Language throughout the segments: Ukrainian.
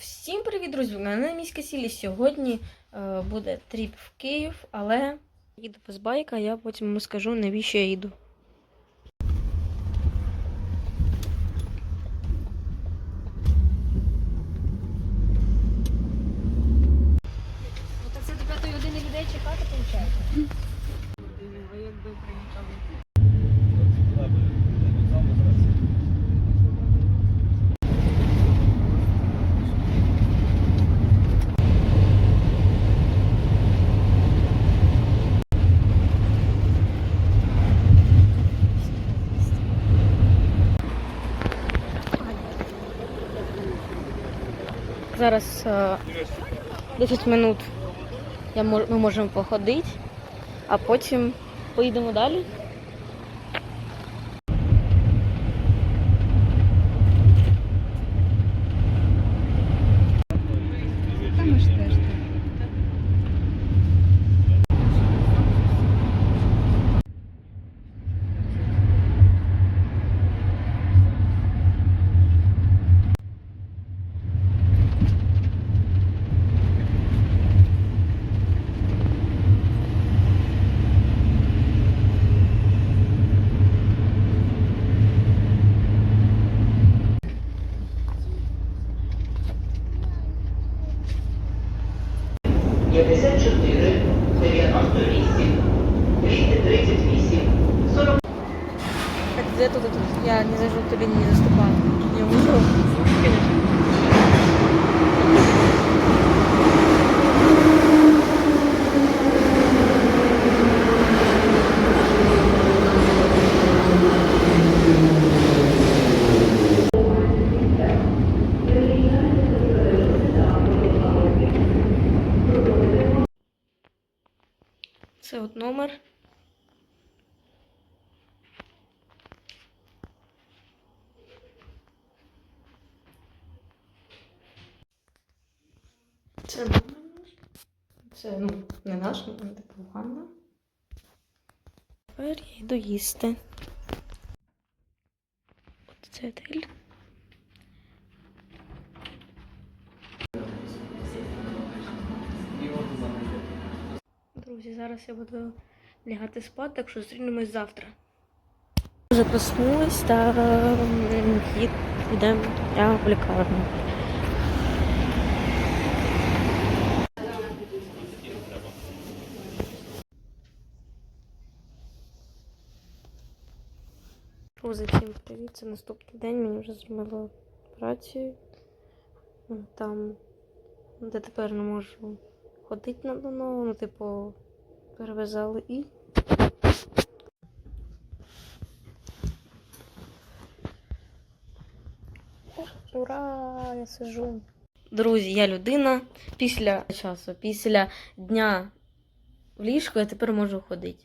Всім привіт, друзі! Ви на міська сілі. Сьогодні е, буде тріп в Київ, але їду без байка, я потім вам скажу, навіщо я їду. Ну так це до п'ятої години людей чекати, виходить? Зараз е, 10 минут я мож, ми можемо походити, а потім поїдемо далі. 54, 98, 238, 40. Так, где тут, тут? Я не за жовту лінію не заступаю. Я уже, Конечно. Це от номер. Це номер. Це ну, не наш, не типу ванна. Тепер я йду їсти. От це отель. Друзі, зараз я буду лягати спати, так що зустрінемось завтра. Вже проснулась та йдемо я в лікарню. Друзі, всім привіт. Це наступний день. Мені вже зробили операцію. Там, де тепер не можу ходити на ну, типу, перев'язали і. Ура! Я сижу. Друзі, я людина після часу, після дня в ліжку я тепер можу ходити.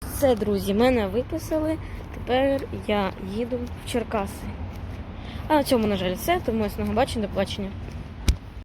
Все, друзі, мене виписали. Тепер я їду в Черкаси. А на цьому, на жаль, все. Тому ясного бачення, до побачення.